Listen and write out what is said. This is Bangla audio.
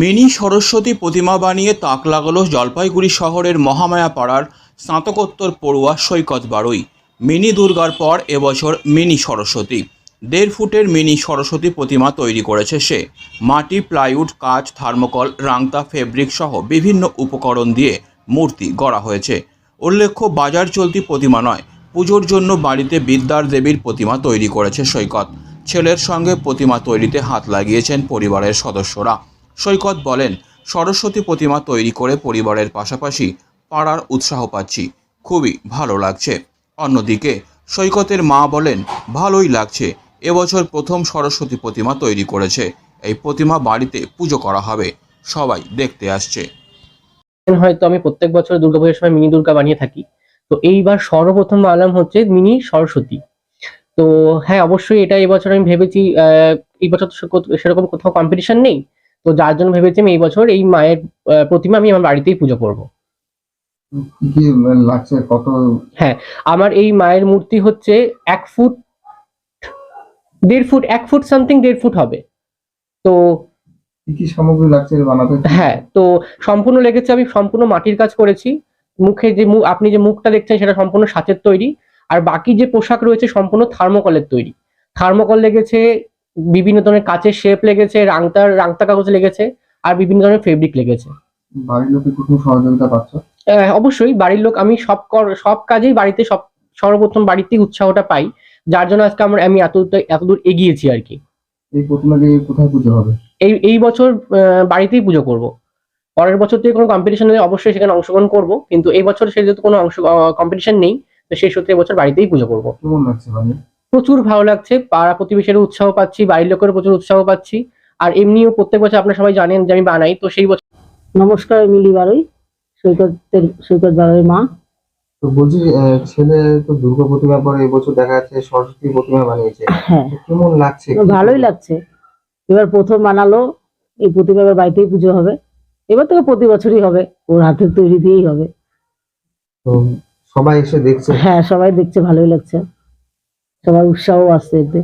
মিনি সরস্বতী প্রতিমা বানিয়ে তাক লাগালো জলপাইগুড়ি শহরের মহামায়া পাড়ার স্নাতকোত্তর পড়ুয়া সৈকত বারুই। মিনি দুর্গার পর এবছর মিনি সরস্বতী। দেড় ফুটের মিনি সরস্বতী প্রতিমা তৈরি করেছে সে। মাটি, প্লাইউড, কাঁচ, থার্মোকল, রাংতা, ফেব্রিক সহ বিভিন্ন উপকরণ দিয়ে মূর্তি গড়া হয়েছে। উল্লেখ্য, বাজার চলতি প্রতিমা নয়, পুজোর জন্য বাড়িতে বিদ্যার দেবীর প্রতিমা তৈরি করেছে সৈকত। ছেলের সঙ্গে প্রতিমা তৈরিতে হাত লাগিয়েছেন পরিবারের সদস্যরা। সৈকত বলেন, সরস্বতী প্রতিমা তৈরি করে পরিবারের পাশাপাশি পাড়ার উৎসাহ পাচ্ছি। খুবই ভালো লাগছে। অন্যদিকে, সৈকতের মা বলেন, ভালোই লাগছে। এবছর প্রথম সরস্বতী প্রতিমা তৈরি করেছে। এই প্রতিমা বাড়িতে পুজো করা হবে। সবাই দেখতে আসছে। হয়তো আমি প্রত্যেক বছর দুর্গাপুজোর সময় মিনি দুর্গা বানিয়ে থাকি। তো এইবার সর্বপ্রথম বানালাম হচ্ছে মিনি সরস্বতী। তো হ্যাঁ অবশ্যই এটা এবছর আমি ভেবেছি এই বছর সেরকম কোথাও কম্পিটিশন নেই। তো যার জন্য ভেবেছি আমি এই বছর এই মায়ের প্রতিমা আমি আমার বাড়িতেই পুজো করব। কি কি লাগছে? কত? আমার এই মায়ের মূর্তি হচ্ছে এক ফুট দেড় ফুট এক ফুট সামথিং দেড় ফুট হবে। তো কি কি সামগ্রী লাগছে বানাতে? হ্যাঁ তো সম্পূর্ণ লেগেছে আমি সম্পূর্ণ মাটির কাজ করেছি। মুখে যে মু- আপনি যে মুখটা দেখছেন সেটা সম্পূর্ণ সাঁচের তৈরি। আর বাকি যে পোশাক রয়েছে সম্পূর্ণ থার্মোকলের তৈরি। থার্মোকল লেগেছে বিভিন্ন ধরনের কাচের শেপ লেগেছে রাংতার রাংতা কাগজ লেগেছে আর বিভিন্ন ধরনের ফেব্রিক লেগেছে। বাড়ির লোকে কোনো সহযোগিতা পাচ্ছ? অবশ্যই বাড়ির লোক আমি সব কর- সব কাজেই বাড়িতে সব সর্বপ্রথম বাড়িতেই উৎসাহটা পাই যার জন্য আজকে আমরা আমি এত এতদূর এগিয়েছি আর কি। এই প্রতিমাকে কোথায় পুজো হবে? এই এই বছর বাড়িতেই পুজো করব। পরের বছর থেকে কোনো কম্পিটিশন হলে অবশ্যই সেখানে অংশগ্রহণ করব কিন্তু এই বছর সে যেহেতু কোনো অংশ কম্পিটিশন নেই তো সেই সূত্রে এবছর বাড়িতেই পুজো করব। কেমন লাগছে বানিয়ে প্রচুর ভালো লাগছে পাড়া প্রতিবেশীরও উৎসাহ পাচ্ছি বাড়ির লোকেরও প্রচুর উৎসাহ পাচ্ছি আর এমনিও প্রত্যেক বছর আপনারা সবাই জানেন যে আমি বানাই তো সেই বছর নমস্কার মিলি বারুই সৈকতের সৈকত বারুই মা। তো বলছি ছেলে তো দুর্গা প্রতিমা পরে এবছর দেখা যাচ্ছে সরস্বতী প্রতিমা বানিয়েছে। হ্যাঁ। কেমন লাগছে? ভালোই লাগছে। এবার প্রথম বানালো এই প্রতিমা এবার বাড়িতেই পুজো হবে। এবার থেকে প্রতি বছরই হবে ওর হাতের তৈরি দিয়েই হবে। তো সবাই এসে দেখছে? হ্যাঁ সবাই দেখছে ভালোই লাগছে। সবার উৎসাহ আসছে এতে